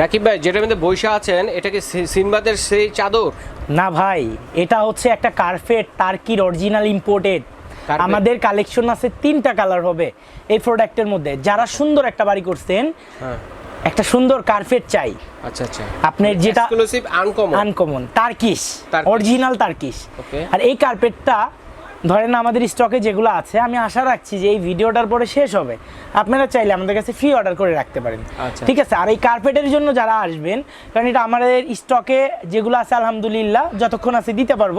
রাকিব ভাই যেটার মধ্যে বৈশা আছেন এটা কি সিনবাদের সেই চাদর? না ভাই এটা হচ্ছে একটা কার্পেট টার্কির অরিজিনাল ইম্পোর্টেড? আমাদের কালেকশন আছে তিনটা কালার হবে এই প্রোডাক্টের মধ্যে। যারা সুন্দর একটা বাড়ি করছেন হ্যাঁ। একটা সুন্দর কার্পেট চাই। আচ্ছা আচ্ছা। আপনার যেটা exclusive uncommon uncommon Turkish. Original Turkish. আর এই কার্পেটটা ধরেন আমাদের স্টকে যেগুলো আছে আমি আশা রাখছি যে এই ভিডিওটার পরে শেষ হবে। আপনারা চাইলে আমাদের কাছে ফ্রি অর্ডার করে রাখতে পারেন। আচ্ছা। ঠিক আছে? আর এই কার্পেটের জন্য যারা আসবেন কারণ এটা আমাদের স্টকে যেগুলো আছে আলহামদুলিল্লাহ যতক্ষণ আছে দিতে পারব।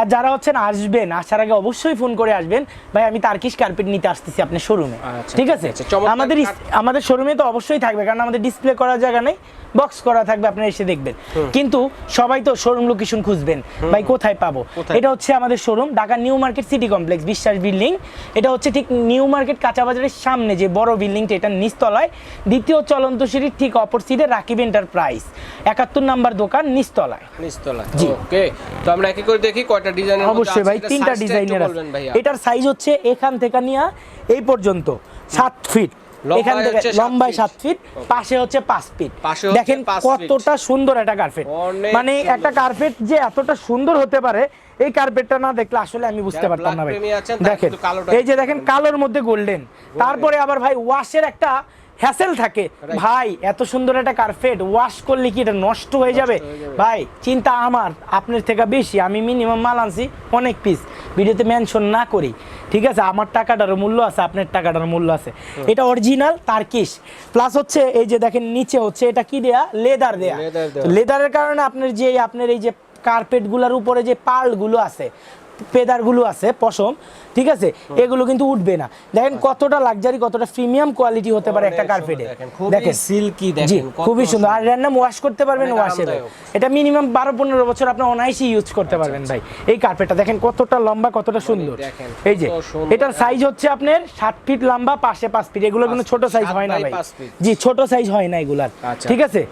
আর যারা হচ্ছেন আসবেন আসার আগে অবশ্যই ফোন করে আসবেন। ভাই আমি টার্কিশ কার্পেট নিতে আসতেছি আপনার শোরুমে আচ্ছা, ঠিক আছে। আমাদের আমাদের শোরুমে তো অবশ্যই থাকবে কারণ আমাদের ডিসপ্লে করার জায়গা নেই বক্স করা থাকবে আপনারা এসে দেখবেন। কিন্তু সবাই তো শোরুম লোকেশন খুঁজবেন। ভাই কোথায় পাবো? এটা হচ্ছে আমাদের showroom Dhaka new market city complex Biswas building এটা হচ্ছে ঠিক নিউ মার্কেট কাঁচা বাজারের সামনে যে বড় বিল্ডিংটা এটার নিচতলায়। দ্বিতীয় চলন্ত সিঁড়ির ঠিক অপর সিটে রাকিব এন্টারপ্রাইজ একাত্তর নাম্বার দোকান নিচতলায়। নিচতলা জি। ওকে। তো আমরা একে করে দেখি কয়টা ডিজাইনের অবশ্যই ভাই তিনটা ডিজাইনের আছে। এটার সাইজ হচ্ছে এখান থেকে নিয়ে এই পর্যন্ত সাত ফিট এখান থেকে লম্বায়। সাত ফিট পাশে হচ্ছে পাঁচ ফিট দেখেন কতটা সুন্দর একটা কার্পেট মানে একটা কার্পেট যে এতটা সুন্দর হতে পারে এই কার্পেটটা না দেখলে আসলে আমি বুঝতে পারতাম না ভাই। দেখেন এই যে দেখেন কালোর মধ্যে গোল্ডেন তারপরে আবার ভাই ওয়াশের একটা হ্যাসেল থাকে। ভাই এত সুন্দর একটা কার্পেট ওয়াশ করলে কি এটা নষ্ট হয়ে যাবে? ভাই চিন্তা আমার আপনার থেকে বেশি আমি মিনিমাম মাল আনছি অনেক পিস ভিডিওতে মেনশন না করি। ঠিক আছে আমার টাকাটারও মূল্য আছে আপনার টাকাটার মূল্য আছে। এটা অরিজিনাল তার্কিশ প্লাস হচ্ছে এই যে দেখেন নিচে হচ্ছে এটা কি দেয়া? লেদার দেয়া। দেয়া। লেদারের কারণে আপনার যে আপনার এই যে কার্পেটগুলার উপরে যে পার্লগুলো আছে পেদারগুলো আছে পশম ঠিক আছে? এগুলো কিন্তু উঠবে না। দেখেন কতটা লাক্সারি কতটা প্রিমিয়াম কোয়ালিটি হতে পারে একটা কার্পেটে দেখেন, খুবই দেখেন। খুবই সুন্দর। আর। র্যান্ডম ওয়াশ করতে পারবেন ওয়াশেবল এটা মিনিমাম বারো পনেরো বছর আপনি অনায়াসই ইউজ করতে পারবেন ভাই। এই কার্পেটটা দেখেন কতটা লম্বা কতটা সুন্দর। এই যে এটার সাইজ হচ্ছে আপনার সাত ফিট লম্বা পাশে পাঁচ ফিট এগুলো কোনো ছোট সাইজ হয় না ভাই। জি ছোট সাইজ হয় না এগুলার। আচ্ছা। ঠিক আছে?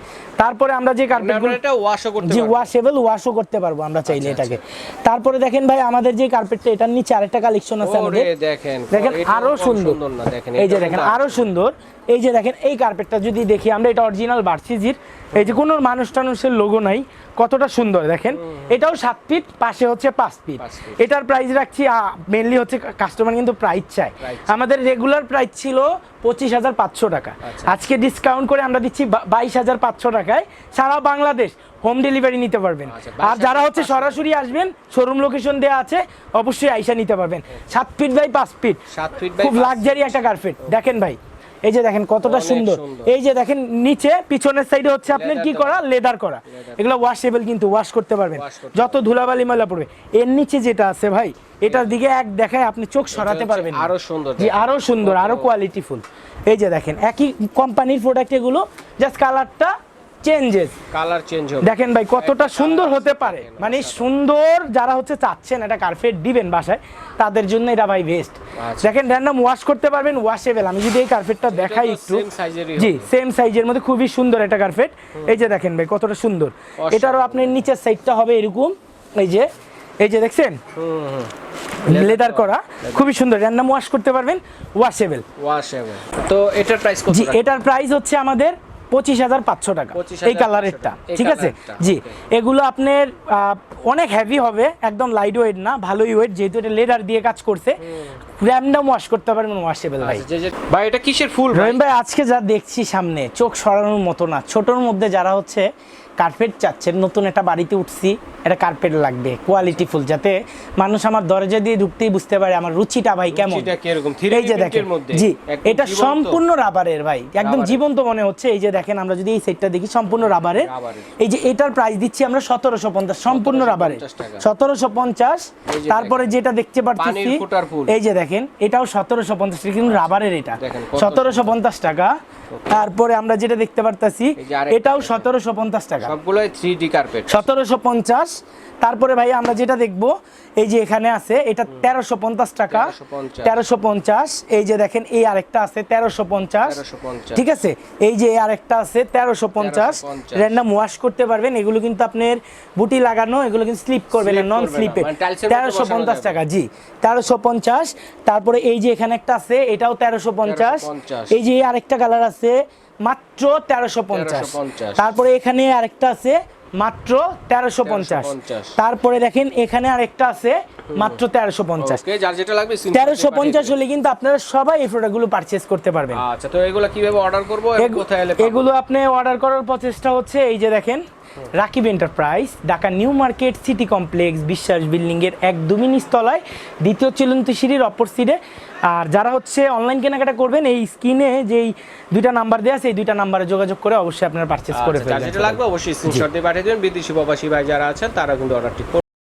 তারপরে আমরা যে কার্পেটগুলো এটা ওয়াশও করতে জি। ওয়াশেবল ওয়াশও করতে পারব আমরা চাইলে আচ্ছা, এটাকে। তারপরে দেখেন ভাই আমাদের যে কার্পেটটা এটার নিচে আরেকটা কালেকশন আছে আমাদের। দেখেন দেখেন আরও সুন্দর। না দেখেন এই যে দেখেন আরও সুন্দর। এই যে দেখেন এই কার্পেটটা যদি দেখি আমরা এটা অরিজিনাল বার্সিজির। এই যে কোনো মানুষ টানুষের লোগো নাই কতটা সুন্দর দেখেন। এটাও সাত ফিট পাশে হচ্ছে পাঁচ ফিট এটার প্রাইস রাখছি মেনলি হচ্ছে কাস্টমার কিন্তু প্রাইস চায়। আমাদের রেগুলার প্রাইস ছিল পঁচিশ হাজার পাঁচশো টাকা। আচ্ছা। আজকে ডিসকাউন্ট করে আমরা দিচ্ছি বাইশ হাজার পাঁচশো টাকায় সারা বাংলাদেশ। হোম ডেলিভারি নিতে পারবেন। আচ্ছা, আর যারা হচ্ছে সরাসরি আসবেন শোরুম লোকেশন দেওয়া আছে অবশ্যই আইসা নিতে পারবেন। সাত ফিট বাই পাঁচ ফিট সাত ফিট খুব লাক্সারি একটা কার্পেট দেখেন ভাই এই যে দেখেন কতটা সুন্দর। এই যে দেখেন নিচে পিছনের সাইডে হচ্ছে আপনার কি করা? লেদার করা। এগুলো ওয়াশেবল কিন্তু ওয়াশ করতে পারবেন। যত ধুলাবালি ময়লা পড়বে। এর নিচে যেটা আছে ভাই এটার দিকে এক দেখায় আপনি চোখ সরাতে পারবেন আরও সুন্দর জি আরও সুন্দর আরও কোয়ালিটিফুল এই যে দেখেন একই কোম্পানির প্রোডাক্ট এগুলো জাস্ট কালারটা চেঞ্জেস কালার চেঞ্জ হবে। দেখেন ভাই কতটা সুন্দর হতে পারে। মানে সুন্দর যারা হচ্ছে চাচ্ছেন একটা কার্পেট দিবেন বাসায় তাদের জন্য এটা ভাই বেস্ট আচ্ছা। দেখেন র্যান্ডম ওয়াশ করতে পারবেন ওয়াশেবল আমি যদি এই কার্পেটটা দেখাই একটু। জি সেম সাইজের মধ্যে খুবই সুন্দর একটা কার্পেট এই যে দেখেন ভাই কতটা সুন্দর। এটারও আপনার নিচের সাইডটা হবে এরকম। এই যে এই যে দেখছেন? লেদার করা। খুবই সুন্দর। র্যান্ডম ওয়াশ করতে পারবেন ওয়াশেবল ওয়াশেবল তো এটার প্রাইস কত জি এটার প্রাইস হচ্ছে আমাদের পঁচিশ হাজার পাঁচশো টাকা। এই কালারেরটা ঠিক আছে? জি। এগুলো আপনার অনেক হেভি হবে একদম লাইট ওয়েট না ভালোই ওয়েট যেহেতু এটা লেদার দিয়ে কাজ করছে। র্যান্ডম ওয়াশ করতে পারবেন ওয়াশেবল ভাই। আচ্ছা, ভাই এটা কিসের ফুল রহিম ভাই আজকে যা দেখছি সামনে চোখ সরানোর মতো না। ছোটোর মধ্যে যারা হচ্ছে কার্পেট চাচ্ছেন নতুন একটা বাড়িতে উঠছি একটা কার্পেট লাগবে কোয়ালিটি ফুল যাতে মানুষ আমার দরজা দিয়ে ঢুকতেই বুঝতে পারে আমার রুচিটা ভাই কেমন। রুচিটা কীরকম? 3D এই যে দেখেন। জি এটা? সম্পূর্ণ রাবারের ভাই। একদম জীবন্ত মনে হচ্ছে এই যে দেখেন আমরা যদি এই সেটটা দেখি সম্পূর্ণ রাবারের। এই যে এটার প্রাইস দিচ্ছি আমরা সতেরোশো পঞ্চাশ সম্পূর্ণ রাবারে সতেরোশো পঞ্চাশ তারপরে যেটা দেখতে পাচ্ছি। এই যে দেখেন এটাও সতেরোশো পঞ্চাশ কিন্তু রাবারের এটা। সতেরোশো পঞ্চাশ টাকা তারপরে আমরা যেটা দেখতে পারতাছি এটাও সতেরোশো পঞ্চাশ টাকা। সবগুলোই থ্রি ডি কার্পেট সতেরোশো পঞ্চাশ। তারপরে ভাই আমরা যেটা দেখব এই যে এখানে আছে এটা তেরোশো পঞ্চাশ টাকা। তেরোশো পঞ্চাশ। এই যে দেখেন এই আরেকটা আছে তেরোশো পঞ্চাশ। ঠিক আছে? এই যে আরেকটা আছে তেরোশো পঞ্চাশ। র্যান্ডাম ওয়াশ করতে পারবেন এগুলো কিন্তু আপনার বুটি লাগানো এগুলো কিন্তু স্লিপ করবে না নন স্লিপে মানে তেরোশো পঞ্চাশ টাকা জি। তেরোশো পঞ্চাশ। তারপরে এই যে এখানে একটা আছে এটাও তেরোশো পঞ্চাশ। এই যে আরেকটা কালার আছে মাত্র তেরোশো পঞ্চাশ। তারপরে এখানে আরেকটা আছে মাত্র তেরোশো পঞ্চাশ। তারপরে দেখেন এখানে আরেকটা আছে মাত্র তেরোশো পঞ্চাশ। তেরোশো পঞ্চাশ হলে কিন্তু আপনারা সবাই এই প্রোডাক্টগুলো পারচেস করতে পারবেন। আচ্ছা তো এগুলো কীভাবে অর্ডার করব? এগুলো আপনি অর্ডার করার প্রচেষ্টা হচ্ছে এই যে দেখেন Rakib enterprise Dhaka new market city complex Biswas বিল্ডিংয়ের এর এক দুমি তলায় দ্বিতীয় চলন্ত সিঁড়ির অপর সিডে আর যারা হচ্ছে অনলাইন কেনাকাটা করবেন এই স্ক্রিনে যেই দুইটা নাম্বার দেওয়া আছে এই দুইটা নাম্বারে যোগাযোগ করে অবশ্যই আপনারা পারচেস করে আচ্ছা, ফেলবেন। যেটা লাগবে অবশ্যই স্ক্রিনশট দিয়ে পাঠিয়ে দেবেন। বিদেশি প্রবাসী ভাই যারা আছেন তারা কিন্তু অর্ডারটি